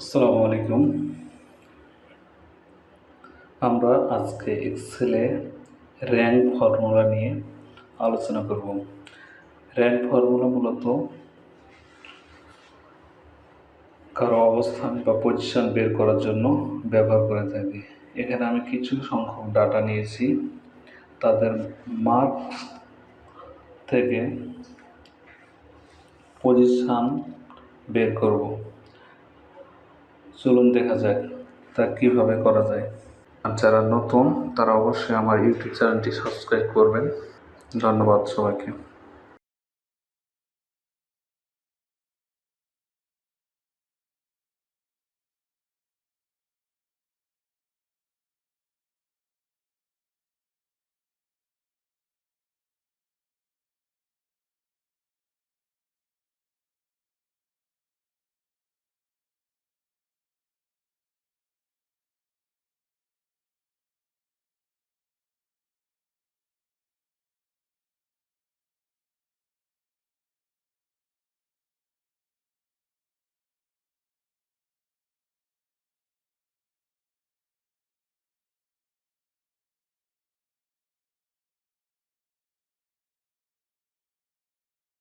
আসসালামু আলাইকুম। আমরা আজকে এক্সেলে র্যাঙ্ক ফর্মুলা নিয়ে আলোচনা করব। র্যাঙ্ক ফর্মুলা মূলত কারও অবস্থান বা পজিশন বের করার জন্য ব্যবহার করে থাকি। এখানে আমি কিছু সংখ্যক ডাটা নিয়েছি। তাদের মার্কস থেকে পজিশন বের করব। চলুন দেখা যাক তা কীভাবে করা যায়। আর যারা নতুন, তারা অবশ্যই আমার ইউটিউব চ্যানেলটি সাবস্ক্রাইব করবেন। ধন্যবাদ সবাইকে।